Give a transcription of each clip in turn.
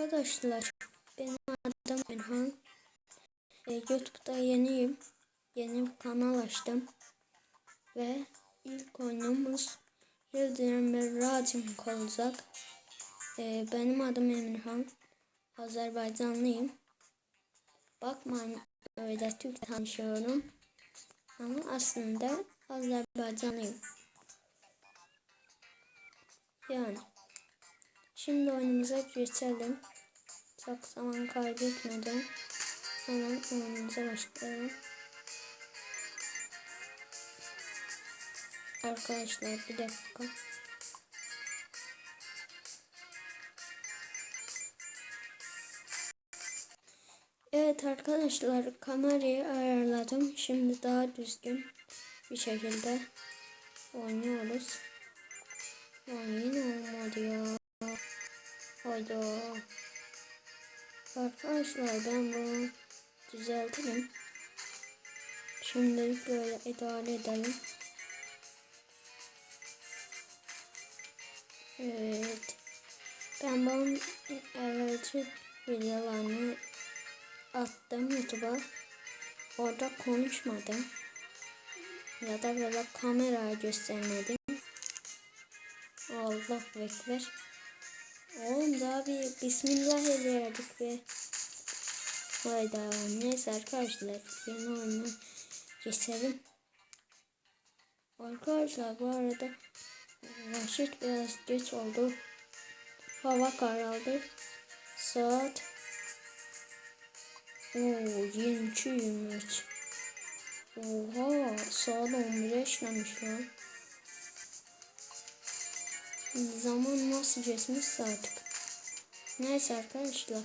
Arkadaşlar benim adım Erhan. E, YouTube'da yeniyim. Yeni bir kanal açtım. Ve ilk oyunumuz Yıldırım ve Racing olacak. E, benim adım Emirhan. Azerbaycanlıyım. Bakmayın öyle Türk tanışıyorum. Ama aslında Azerbaycanlıyım. Yani. Şimdi oyunumuza geçelim. Çok zaman kaybetmeden hemen oyunumuza başlayalım. Arkadaşlar bir dakika. Evet arkadaşlar kamerayı ayarladım. Şimdi daha düzgün bir şekilde oynuyoruz. Oyun olmadı ya. Hayda. Arkadaşlar ben bunu düzeltirim. Şimdilik böyle idare edelim. Evet. Ben bunun evvelki videolarını attım YouTube'a. Orada konuşmadım. Ya da böyle kamerayı göstermedim. Allah bekler. Oğlum daha bir bismillah eleyerdik be. Hayda neyse arkadaşlar yeni oyunu geçelim. Arkadaşlar bu arada vakit biraz geç oldu. Hava karardı. Saat Oo 22 23. Oha saat 11'e işlemiş lan. Zaman nasıl geçmişse artık. Neyse arkadaşlar.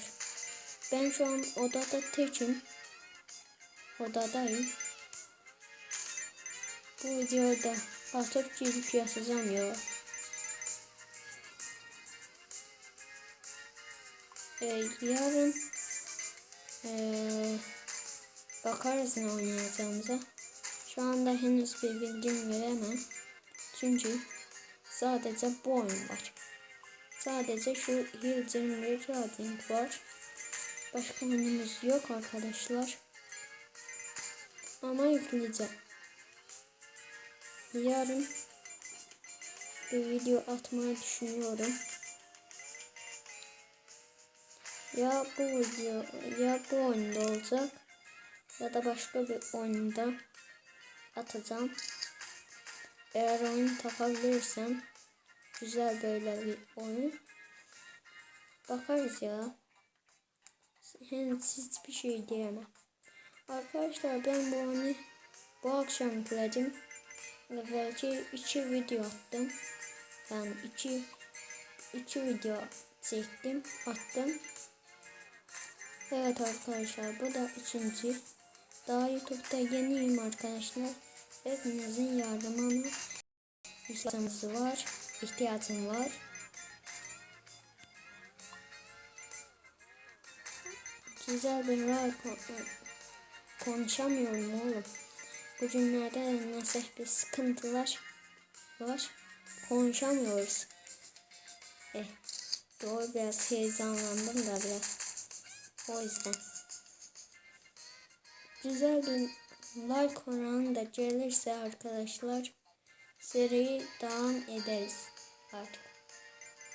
Ben şu an odada tekim. Odadayım. Bu videoda atıp girip yazacağım ya. Ee, yarın ee, bakarız ne oynayacağımıza. Şu anda henüz bir bilgim veremem. Çünkü Sadece bu oyun var. Sadece şu Hill'cin ve Rading var. Başka oyunumuz yok arkadaşlar. Ama yükleyeceğim. Yarın bir video atmayı düşünüyorum. Ya bu video ya bu oyunda olacak ya da başka bir oyunda atacağım. Eğer oyun tapabilirsem güzel böyle bir oyun. Bakarız ya. Henüz hiçbir şey diyemem. Arkadaşlar ben bu oyunu bu akşam yükledim. Ve belki iki video attım. Yani iki, iki video çektim, attım. Evet arkadaşlar bu da üçüncü. Daha YouTube'da yeniyim arkadaşlar. Hepinizin yardımına ihtiyacımız var. İhtiyacım var. Güzel bir ray konuşamıyorum oğlum. Bu günlerde nasıl bir sıkıntılar var. Konuşamıyoruz. Eh, doğru biraz heyecanlandım da biraz. O yüzden. Güzel bir like oranı da gelirse arkadaşlar seriyi devam ederiz artık.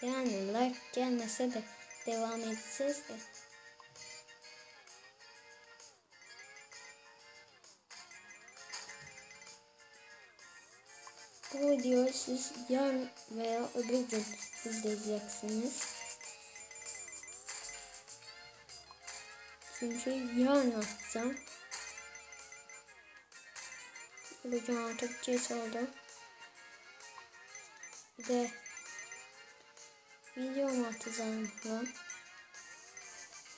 Yani like gelmese de devam edeceğiz de. Bu videoyu siz yarın veya öbür gün izleyeceksiniz. Çünkü yarın atacağım. Bugün artık geç oldu. Bir de video mu atacağım lan?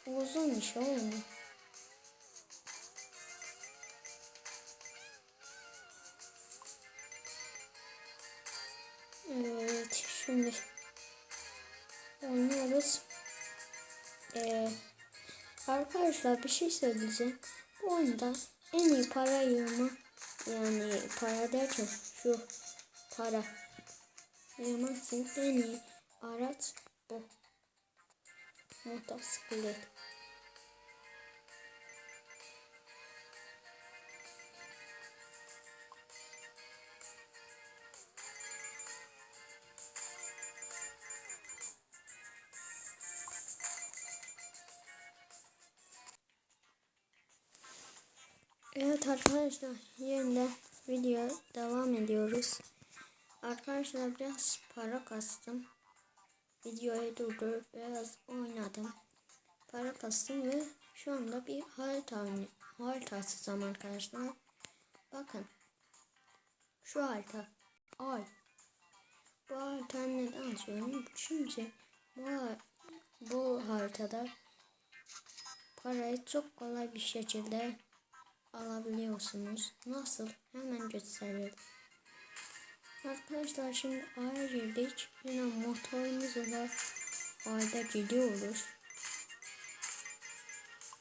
Uzun iş oğlum. Evet şimdi oynuyoruz. Ee, arkadaşlar bir şey söyleyeceğim. Bu oyunda en iyi para yığma yani para derken şu para yığmak için en iyi araç bu. Motosiklet. Arkadaşlar yeniden video devam ediyoruz. Arkadaşlar biraz para kastım. Videoyu durdurup biraz oynadım. Para kastım ve şu anda bir harita harita açacağım arkadaşlar. Bakın. Şu harita. Ay. Bu harita neden açıyorum? Çünkü bu, bu haritada parayı çok kolay bir şekilde alabiliyorsunuz. Nasıl? Hemen gösterelim. Arkadaşlar şimdi A'ya girdik. Yine motorumuzla A'da gidiyoruz.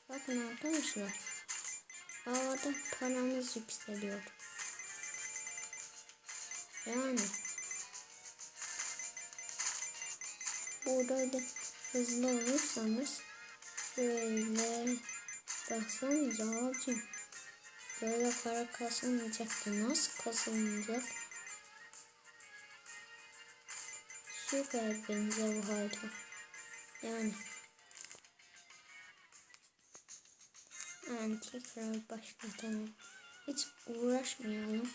Bakın arkadaşlar. Havada paramız yükseliyor. Yani burada da hızlı olursanız böyle baksanıza abicim böyle para kasılmayacak ki nasıl kasılmayacak? Süper benziyor bu harita. Yani yani tekrar başlatalım. Hiç uğraşmayalım.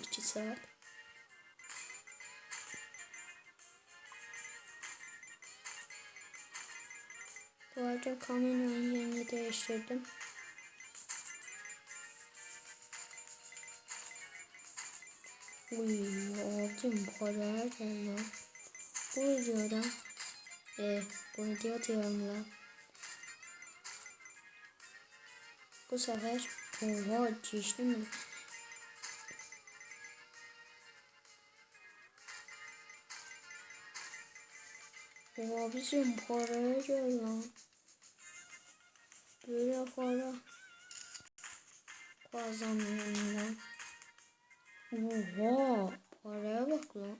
2 saat. Bu arada kameranın yerini değiştirdim. Uy abicim para gel lan. Bu videoda e, bu video diyorum lan. Bu sefer oha geçti mi? Abicim paraya gel lan. Böyle para kazanıyorum lan. Oha paraya bak lan.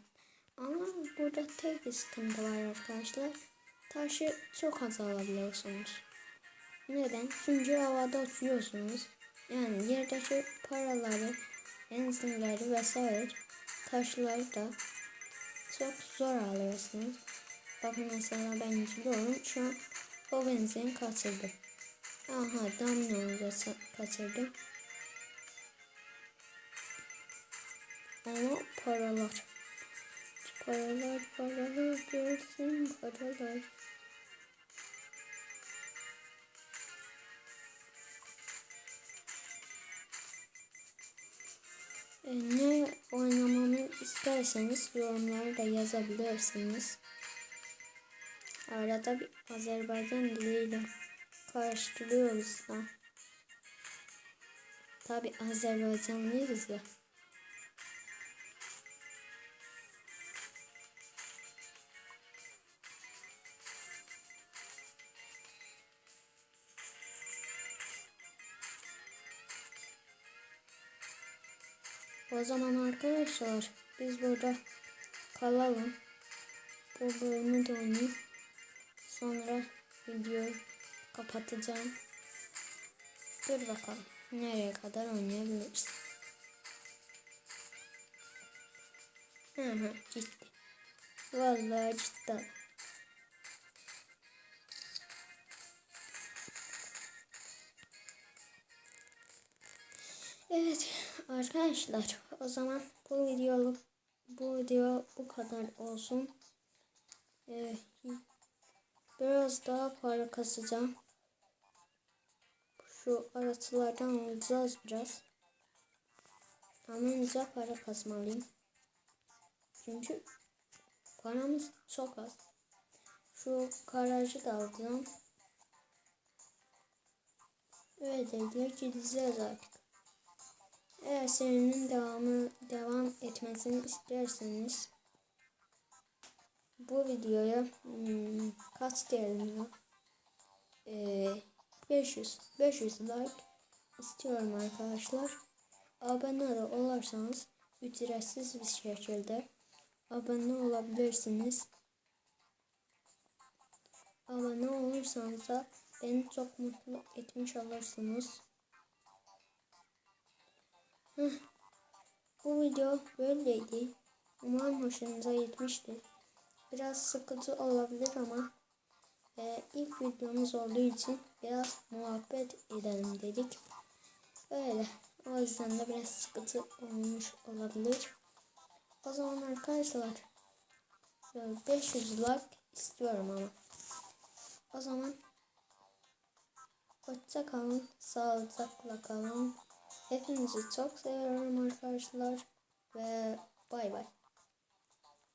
Ama burada tek bir sıkıntı var arkadaşlar. Taşı çok az alabiliyorsunuz. Neden? Çünkü havada uçuyorsunuz. Yani yerdeki paraları, benzinleri vesaire taşları da çok zor alıyorsunuz. Bakın mesela ben gidiyorum. Şu an o benzin kaçırdım. Aha damla kaçırdım. Ama paralar. Paralar, paralar görsün paralar. E, ne oynamamı isterseniz yorumlarda yazabilirsiniz. Arada bir Azerbaycan diliyle karıştırıyoruz da. Tabi Azerbaycanlıyız ya. O zaman arkadaşlar biz burada kalalım. Bu bölümü de oynayayım. Sonra videoyu kapatacağım. Dur bakalım nereye kadar oynayabiliriz. Hı hı gitti. Vallahi gitti. Evet arkadaşlar o zaman bu videoluk bu video bu kadar olsun. Ee, biraz daha para kasacağım. Şu araçlardan alacağız biraz. Güzel para kasmalıyım. Çünkü paramız çok az. Şu garajı da alacağım. Öyle gideceğiz artık. Eğer serinin devamı devam etmesini isterseniz bu videoya hmm, kaç diyelim ya? Ee, 500 500 like istiyorum arkadaşlar. Abone de olursanız ücretsiz bir şekilde abone olabilirsiniz. abone olursanız da beni çok mutlu etmiş olursunuz. Bu video böyleydi. Umarım hoşunuza gitmiştir. Biraz sıkıcı olabilir ama e, ilk videomuz olduğu için biraz muhabbet edelim dedik. Öyle. O yüzden de biraz sıkıntı olmuş olabilir. O zaman arkadaşlar e, 500 like istiyorum ama. O zaman hoşça kalın, sağlıcakla kalın. Hepinizi çok seviyorum arkadaşlar ve bay bay.